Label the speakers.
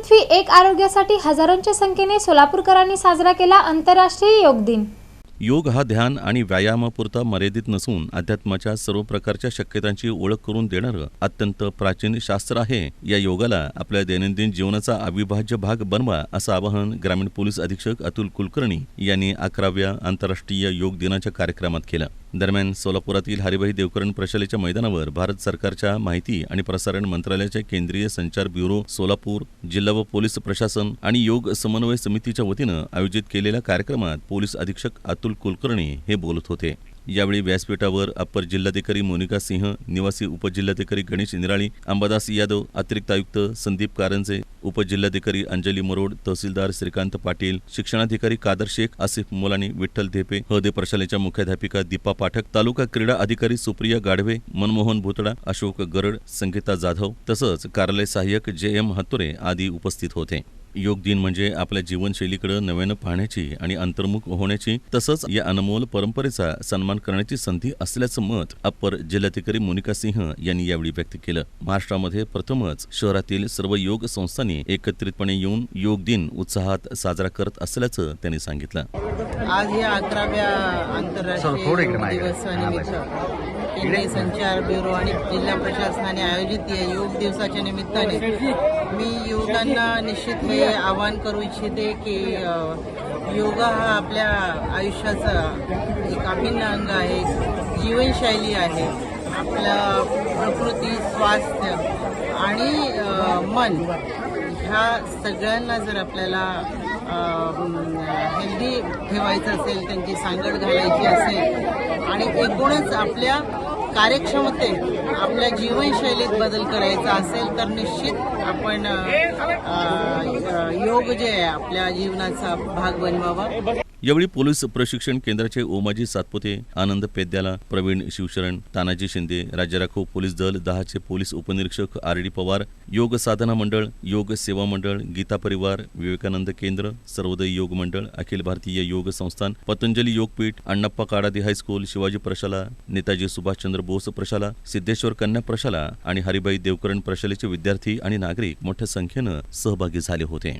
Speaker 1: पृथ्वी एक आरोग्यासाठी हजारोंच्या संख्येने सोलापूरकरांनी साजरा केला आंतरराष्ट्रीय योग दिन.
Speaker 2: योग हा ध्यान आणि व्यायामापुरता मर्यादित नसून अध्यात्माच्या सर्व प्रकारच्या शक्यतांची ओळख करून देणारं अत्यंत प्राचीन शास्त्र आहे. या योगाला आपल्या दैनंदिन जीवनाचा अविभाज्य भाग बनवा असं आवाहन ग्रामीण पोलीस अधीक्षक अतुल कुलकर्णी यांनी अकराव्या आंतरराष्ट्रीय योग दिनाच्या कार्यक्रमात केलं. दरम्यान सोलापुरातील हरिभाई देवकरण प्रशालेच्या मैदानावर भारत सरकारच्या माहिती आणि प्रसारण मंत्रालयाच्या केंद्रीय संचार ब्युरो सोलापूर जिल्हा व पोलीस प्रशासन आणि योग समन्वय समितीच्या वतीनं आयोजित केलेल्या कार्यक्रमात पोलीस अधीक्षक अतुल कुलकर्णी हे बोलत होते. यावेळी व्यासपीठावर अप्पर जिल्हाधिकारी मोनिका सिंह निवासी उपजिल्हाधिकारी गणेश निराळी अंबादास यादव अतिरिक्त आयुक्त संदीप कारंजे उपजिल्हाधिकारी अंजली मरोड तहसीलदार श्रीकांत पाटील शिक्षणाधिकारी कादर शेख आसिफ मोलानी विठ्ठल धेपे हदे प्रशालेच्या मुख्याध्यापिका दीपा पाठक तालुका क्रीडा अधिकारी सुप्रिया गाढवे मनमोहन भुतडा अशोक गरड संगीता जाधव तसंच कार्यालय सहाय्यक जे एम हातुरे आदी उपस्थित होते. योग दिन म्हणजे आपल्या जीवनशैलीकडे नव्यानं पाहण्याची आणि अंतर्मुख होण्याची तसंच या अनमोल परंपरेचा सन्मान करण्याची संधी असल्याचं मत अप्पर जिल्हाधिकारी मोनिका सिंह यांनी यावेळी व्यक्त केलं. महाराष्ट्रामध्ये प्रथमच शहरातील सर्व योग संस्थांनी एकत्रितपणे येऊन योग दिन उत्साहात साजरा करत असल्याचं त्यांनी सांगितलं.
Speaker 3: आज या अकराव्या आंतरराष्ट्रीय केंद्रीय संचार ब्युरो आणि जिल्हा प्रशासनाने आयोजित या योग दिवसाच्या निमित्ताने मी त्यांना निश्चित हे आवाहन करू इच्छिते की योगा हा आपल्या आयुष्याचा एक अभिन्न अंग आहे जीवनशैली आहे. आपलं प्रकृती स्वास्थ्य आणि मन ह्या सगळ्यांना जर आपल्याला हेल्दी ठेवायचं असेल त्यांची सांगड घालायची असेल आणि एकूणच आपल्या कार्यक्षमते आपल्या जीवनशैलीत बदल करायचा असेल तर निश्चित आपण योग जे आहे आपल्या जीवनाचा भाग बनवावा.
Speaker 2: यावेळी पोलीस प्रशिक्षण केंद्राचे ओमाजी सातपुते आनंद पेद्याला प्रवीण शिवशरण तानाजी शिंदे राज्य राखीव पोलीस दल दहाचे पोलीस उपनिरीक्षक आर डी पवार योग साधना मंडळ योग सेवा मंडळ गीता परिवार विवेकानंद केंद्र सर्वोदय योग मंडळ अखिल भारतीय योग संस्थान पतंजली योगपीठ अण्णप्पा काडादी हायस्कूल शिवाजी प्रशाला नेताजी सुभाषचंद्र बोस प्रशाला सिद्धेश्वर कन्या प्रशाला आणि हरिबाई देवकरण प्रशालेचे विद्यार्थी आणि नागरिक मोठ्या संख्येनं सहभागी झाले होते.